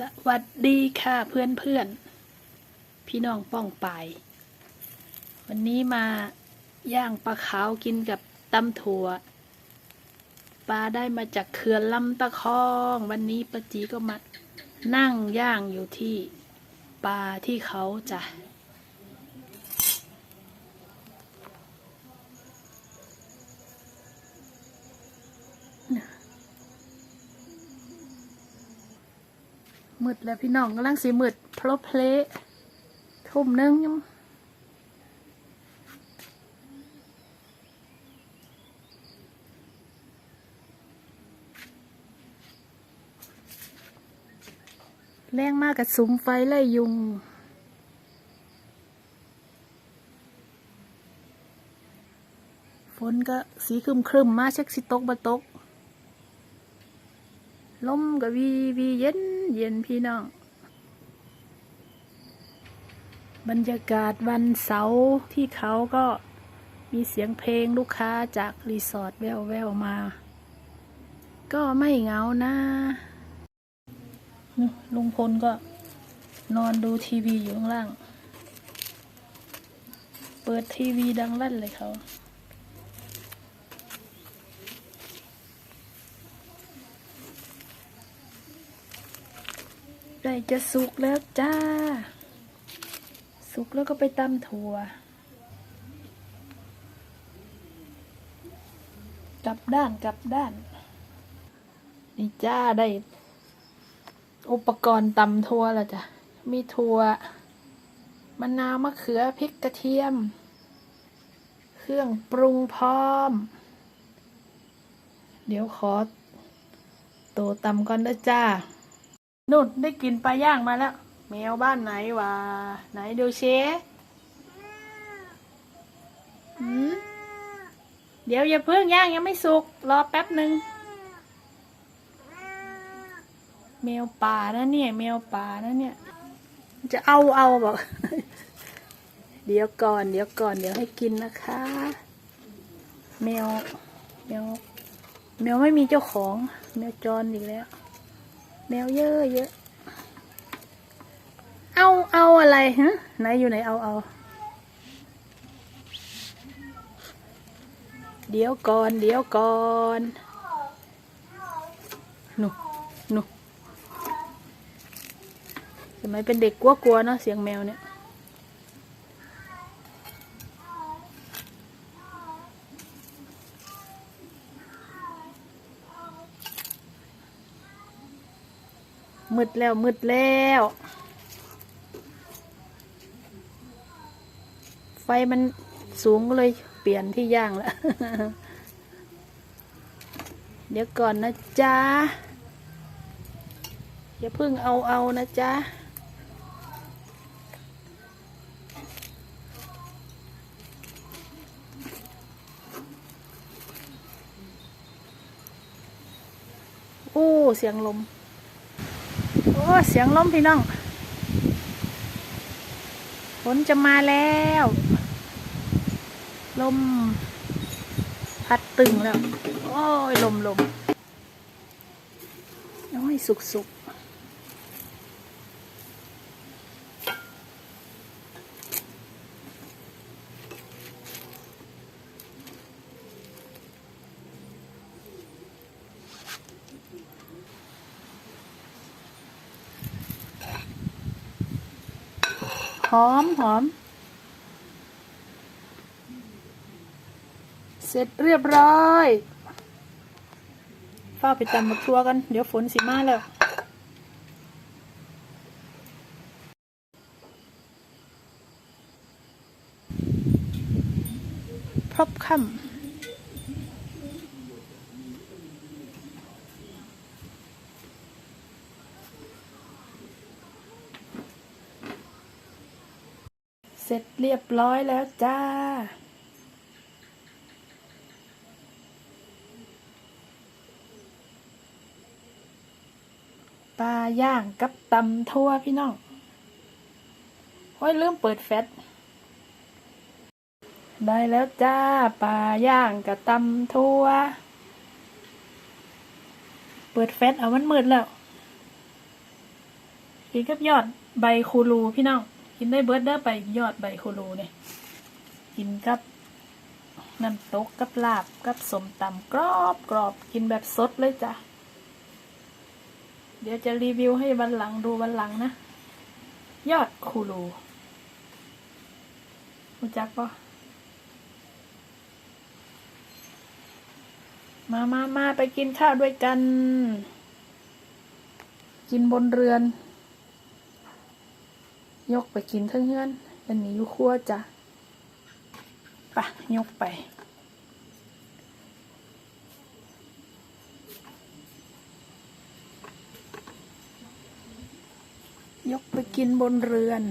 สวัสดีค่ะเพื่อนเพื่อนพี่น้องป้องปายวันนี้มาย่างปลาขาวกินกับตำถั่วปลาได้มาจากเขื่อนลำตะคอง วันนี้ปาจีก็มานั่งย่างอยู่ที่ปลาที่เขาจ้ะ มืดแล้วพี่น้องกำลังสีมืดเพราะเพลทุ่มนึงยังแรงมากกับสุมไฟไล่ยุง ฝนก็สีครึมครึมมาเช็คสิตกบะตก ลมก็วีวีเย็น เย็นพี่น้อง บรรยากาศวันเสาร์ที่เขาก็มีเสียงเพลงลูกค้าจากรีสอร์ทแววแววมา ก็ไม่เหงานะลุงพลก็นอนดูทีวีอยู่ข้างล่าง เปิดทีวีดังลั่นเลยเขา ไก่จะสุกแล้วจ้า สุกแล้วก็ไปตำถั่ว กลับด้านกลับด้าน นี่จ้าได้ อุปกรณ์ตำถั่วแล้วจ้ะ มีถั่วมะนาวมะเขือพริกกระเทียม เครื่องปรุงพร้อม เดี๋ยวขอตัวตำก่อนนะจ้า นุ่นได้กินปลาย่างมาแล้ว แมวบ้านไหนวะไหนดูเชหืมเดี๋ยวอย่าเพิ่งย่างยังไม่สุก รอแป๊บหนึ่งแมวป่านะเนี่ยแมวป่านะเนี่ย จะเอาเอาบอก เดี๋ยวก่อน เดี๋ยวก่อน เดี๋ยวให้กินนะคะ แมวแมวแมวไม่มีเจ้าของ แมวจรอีกแล้ว แมวเยอะเยอะ เอาเอาอะไรฮะไหนอยู่ไหนเอาเอาเดี๋ยวก่อน เดี๋ยวก่อนหนูหนูสมัยเป็นเด็กกลัวๆเนาะเสียงแมวเนี่ย มืดแล้วมืดแล้ว ไฟมันสูงก็เลยเปลี่ยนที่ย่างแล้ว เดี๋ยวก่อนนะจ๊ะ อย่าเพิ่งเอาเอานะจ๊ะโอ้ เสียงลม โอ้เสียงลมพี่น้องฝนจะมาแล้ว ลม พัดตึงแล้ว โอ้ยลมลมโอ้ยสุกสุก หอมหอม เสร็จเรียบร้อยฝ้าไปตำบักทัวกัน เดี๋ยวฝนสิมาแล้วพรบค่ำ เรียบร้อยแล้วจ้า ปลาย่างกับตำทั่วพี่น้องโอ้ยลืมเปิดแฟตได้แล้วจ้าปลาย่างกับตำทั่ว เปิดแฟตเอามันมืดแล้วกินกับยอดใบคูรูพี่น้อง กินได้เบิร์ดเด้อไปยอดใบคูรูเนี่ยกินกับน้ำตกกับลาบกับสมตำกรอบกรอบกินแบบสดเลยจ้ะ เดี๋ยวจะรีวิวให้วันหลังดูวันหลังนะ ยอดคูรูรู้จักปะมามามาไปกินข้าวด้วยกัน กินบนเรือน ยกไปกินเทั้งเฮือน อันนี้อยู่ครัวจ้ะปะยกไป ยกไปกินบนเรือน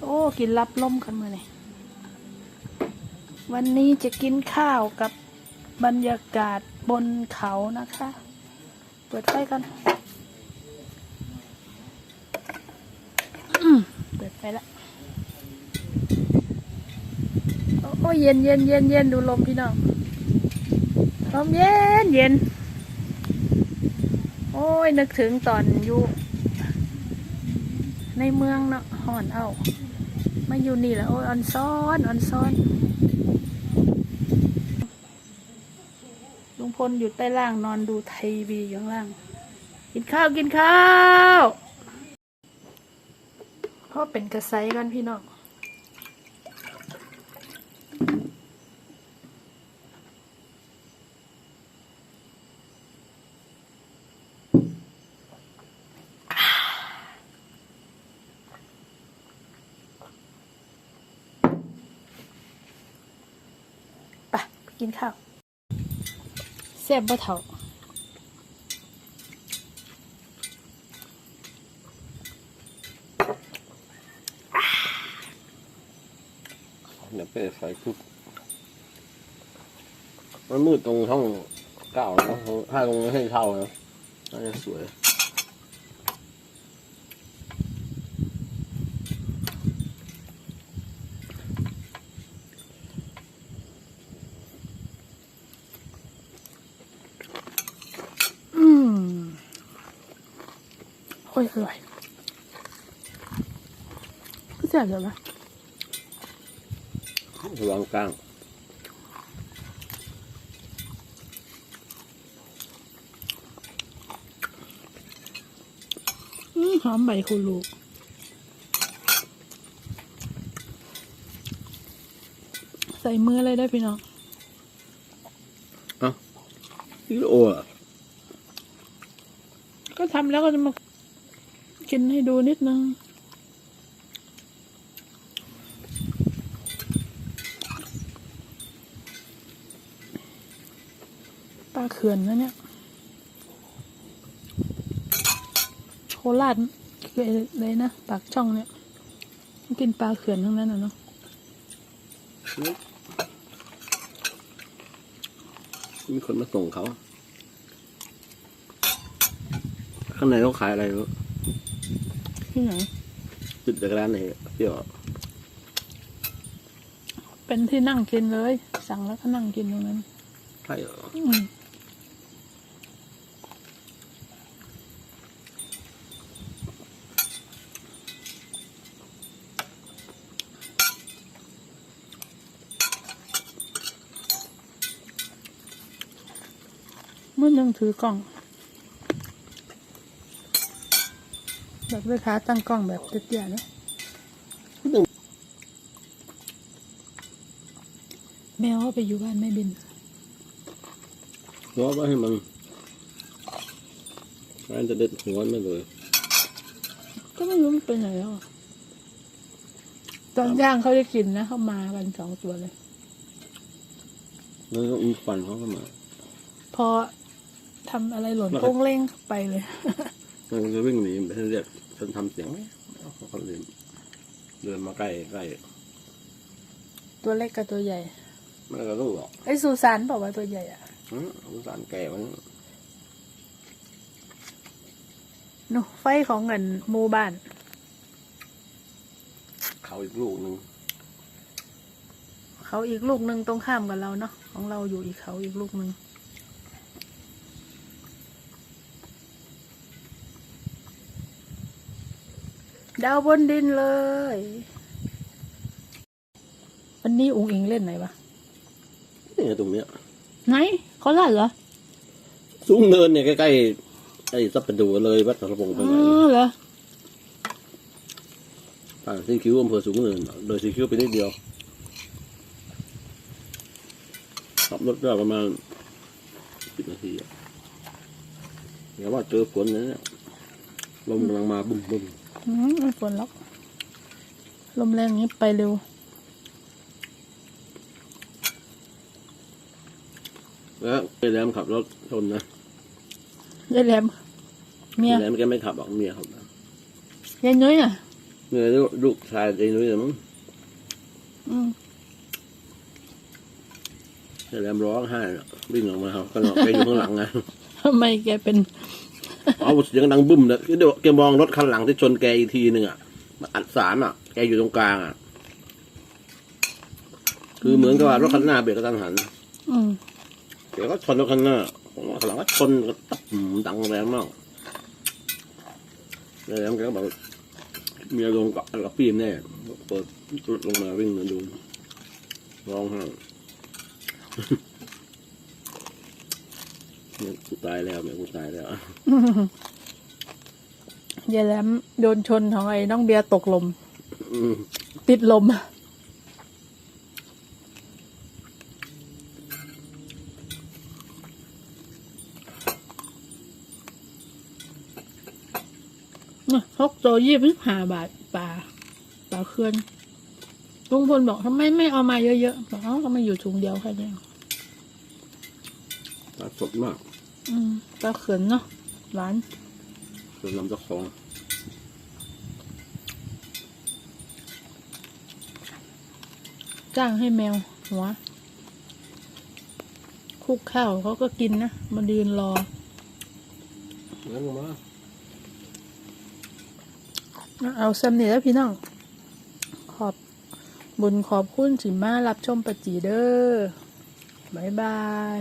โอ้ กินรับลมกันมาเนี่ยวันนี้จะกินข้าวกับบรรยากาศบนเขานะคะ ปิดไฟกันอืมเปิดไฟละ โอ้ยเย็นเย็นเย็นเย็นดูลมพี่น้อง ลมเย็นเย็น โอ้ย นึกถึงตอนอยู่ ในเมืองเนาะห่อนเอา มาอยู่นี่แล้วโอ้ยออนซ้อนออนซ้อน ลุง พลอยู่ใต้ล่างนอนดูทีวีอยู่ข้างล่าง กินข้าวกินข้าวพ่อเป็นกระไซกันพี่น้องไปกินข้าว แซ่บบ่เท่าเดี๋ยวไปใส่ทุกมันมืดตรงช่องเก้าเนาะถ้าตรงนี้ให้เท่าเนาะน่าจะสวย อืม โอ้ยอร่อยก็แซ่บเลยวะวางกลางอืมหอมใบคูลูใส่มือเลยได้พี่น้องกิโลอะก็ทำแล้วก็จะมา กินให้ดูนิดนึงปลาเขื่อนนะเนี่ยโคราชคืออะไรนะปากช่องเนี่ยกินปลาเขื่อนทั้งนั้นนะเนาะมีคนมาส่งเขา ข้างในเขาขายอะไรรู้ ที่ไหนจุดจากร้านไหนเปรี้ยวเป็นที่นั่งกินเลย สั่งแล้วก็นั่งกินตรงนั้นใช่เหรออืมเมื่อยังถือกล้อง แบบลูกค้าตั้งกล้องแบบเตี้ยๆเนอะแมวก็ไปอยู่บ้านแม่บินเพราะว่าให้มันร้านจะเด็ดหัวไม่เลย ก็ไม่รู้มันเป็นไหนแล้วอะตอนย่างเขาจะกินนะเขามาวันสองตัวเลย แล้วก็มีควันเขาเข้ามา พอทำอะไรหล่นโป้งเล่งไปเลย มันจะวิ่งหนีไปเรียก จนทำเสียงเขาก็เลยเดินมาใกล้ใกล้ตัวเล็กกับตัวใหญ่มันก็รู้หรอกไอ้สุสานบอกว่าตัวใหญ่อะอืมสงสารแก่มันหนูไฟของเงินหมู่บ้าน เขาอีกลูกหนึ่งเขาอีกลูกหนึ่งตรงข้ามกับเราเนาะของเราอยู่อีกเขาอีกลูกหนึ่ง ดาวบนดินเลย วันนี้อุงอิงเล่นไหนวะนี่ไงตรงเนี้ยไหนเขาเล่นเหรอสูงเนินเนี่ยใกล้ๆไอ้ซับประดูเลยวัดสระพงไปอ๋หน่อยอเหรอผ่านซีคิวอำเภอสูงเนินโดยซีคิวไปนิดเดียวขับรถได้ประมาณสิบนาทีอะเดี๋ยวว่าเจอฝนนะเนี่ยลมกำลังมาบุ้มบุ้มอืม ไม่ฝนหรอก ลมแรงอย่างนี้ไปเร็ว แล้วไอ้แรมขับรถชนนะยายแหลมเมียไอ้แรมแกไม่ขับหรอกเมียขับนะยายน้อยน่ะ เมียลูกลูกชายไอ้นุ้ยนะมั้งอืมไอ้แรมร้องไห้น่ะวิ่งออกมาครับก็นอนแกอยู่ข้างหลังไงทำไมแกเป็น เอาเสียงดังบึ้มเลยเดี๋ยวแกมองรถคันหลังที่ชนแกอีกทีหนึ่งอะมันอัดสามอะ แกอยู่ตรงกลางอะ คือเหมือนกับว่ารถคันหน้าเบรกกระทันหันอืมแกก็ชนรถคันหน้าของคันหลังก็ชนก็ตับหืมดังแรงมากแล้วแกก็บอกเมียลงกับกับปีมแน่เปิดรถลงมาวิ่งมาดูร้องไห้เนี่ย กูตายแล้วเนี่ยกูตายแล้วยายแหลมโดนชนของไอ้น้องเบียร์ตกลมอืมติดลมเนี่ยฮกโจยี่สิบห้าบาทปลาปลาเคลื่อนลุงพลบอกทำไมไม่เอามาเยอะๆบอกเอ้าก็มาอยู่ถุงเดียวแค่นี้ปลาสดมาก อืมปลาเขื่อนเนาะหวานส่วนลำตะคองจ้างให้แมวหัวคลุกข้าวเขาก็กินนะมายืนรองั้นลงมาเอาซ้ำนี่แล้วพี่น้อง ขอบบุญขอบคุณสิมารับชมปะจีเด้อบายบาย